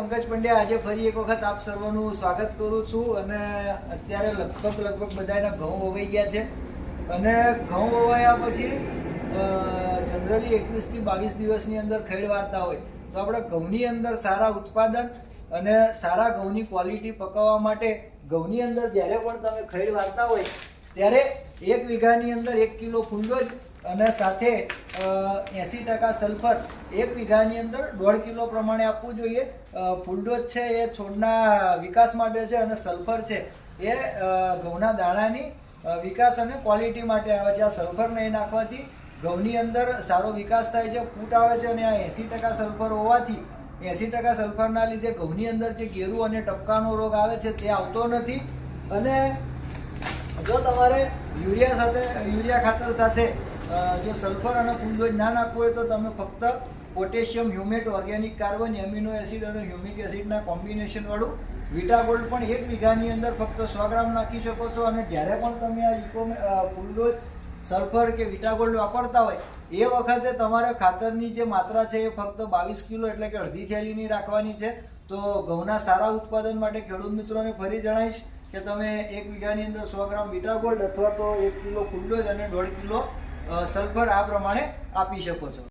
પંકજ પંડ્યા, આજે ફરી એક વખત આપ સર્વનું સ્વાગત કરું છું અને અત્યારે લગભગ લગભગ બધાના ઘઉં વવાઈ ગયા છે. અને ઘઉં વવાયા પછી જનરલી એકવીસથી બાવીસ દિવસની અંદર ખેડ વાર્તા હોય. તો આપણે ઘઉંની અંદર સારા ઉત્પાદન અને સારા ઘઉંની ક્વોલિટી પકાવવા માટે ઘઉંની અંદર જ્યારે પણ તમે ખેડ વાર્તા હોય, ત્યારે એક વીઘાની અંદર એક કિલો ફૂલડોજ અને સાથે એંસી ટકા સલ્ફર એક વીઘાની અંદર દોઢ કિલો પ્રમાણે આપવું જોઈએ. અ, ફૂલડોજ છે એ છોડના વિકાસ માટે છે અને સલ્ફર છે એ ઘઉંના દાણાની વિકાસ અને ક્વોલિટી માટે આવે છે. આ સલ્ફર નહીં નાખવાથી ઘઉંની અંદર સારો વિકાસ થાય છે ફૂટ આવે છે અને આ એંસી ટકા સલ્ફર હોવાથી એંસી ટકા સલ્ફરના લીધે ઘઉંની અંદર જે ગેરું અને ટપકાનો રોગ આવે છે તે આવતો નથી. અને જો તમારે યુરિયા સાથે યુરિયા ખાતર સાથે જો સલ્ફર અને ફૂલડોજ ના નાખવું હોય તો તમે ફક્ત potassium humate organic, carbon, amino acid અને હ્યુમિક એસિડના કોમ્બિનેશન વાળું વિટા ગોલ્ડ પણ એક વીઘાની અંદર ફક્ત સો ગ્રામ નાખી શકો છો. અને જ્યારે પણ તમે આ ઇકો ફૂલડોજ સલ્ફર કે વિટા ગોલ્ડ વાપરતા હોય, એ વખતે તમારે ખાતરની જે માત્રા છે એ ફક્ત બાવીસ કિલો એટલે કે અડધી થેલીની રાખવાની છે. તો ઘઉંના સારા ઉત્પાદન માટે ખેડૂત મિત્રોને ફરી જણાવીશ કે તમે એક વીઘાની અંદર સો ગ્રામ વિટા ગોલ્ડ અથવા તો એક કિલો ફૂલડોજ અને દોઢ કિલો સલ્ફર આ પ્રમાણે આપી શકો છો.